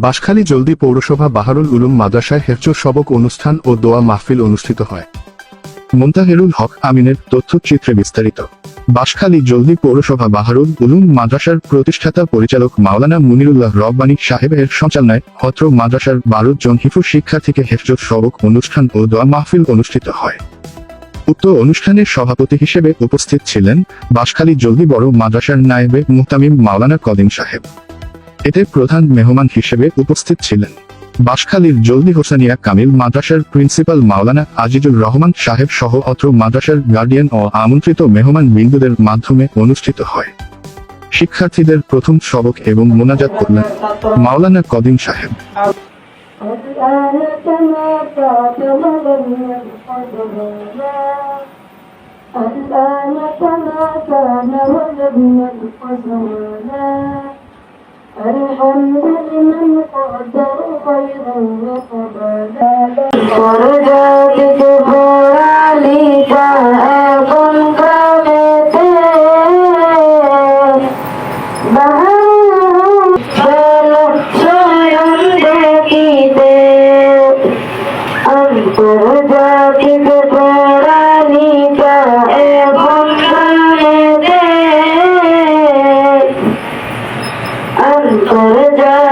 বাঁশখালী জলদি পৌরসভা বাহারুল উলুম মাদ্রাসায় হেফজুর সবক অনুষ্ঠান ও দোয়া মাহফিল অনুষ্ঠিত হয়। মুন্তাহেরুল হক আমিনের তথ্যচিত্রে বিস্তারিত। বাঁশখালী জলদি পৌরসভা বাহারুল উলুম মাদ্রাসার প্রতিষ্ঠাতা পরিচালক মাওলানা মুনিরুল্লাহ রব্বানী সাহেবের সঞ্চালনায় হত্র মাদ্রাসার বারো জন হিফু শিক্ষার্থীকে হেফজুর সবক অনুষ্ঠান ও দোয়া মাহফিল অনুষ্ঠিত হয়। উক্ত অনুষ্ঠানের সভাপতি হিসেবে উপস্থিত ছিলেন বাঁশখালী জলদি বড় মাদ্রাসার নায়েবে মুহতামিম মাওলানা কদিম সাহেব। এতে প্রধান মেহমান হিসেবে উপস্থিত ছিলেন বাঁশখালীর জলদি হোসানিয়া কামিল মাদ্রাসার প্রিন্সিপাল মাওলানা আজিজুর রহমান সাহেব সহ অত্র মাদ্রাসার গার্ডিয়ান ও আমন্ত্রিত মেহমান বিন্দুদের মাধ্যমে অনুষ্ঠিত হয়। শিক্ষার্থীদের প্রথম সবক এবং মোনাজাত করলেন মাওলানা কদিম সাহেব। الآن كما كان ولم هذا الآن كما كان ولم هذا الحمد لمن قدر خيرا ورجى بجبال আর করে যায়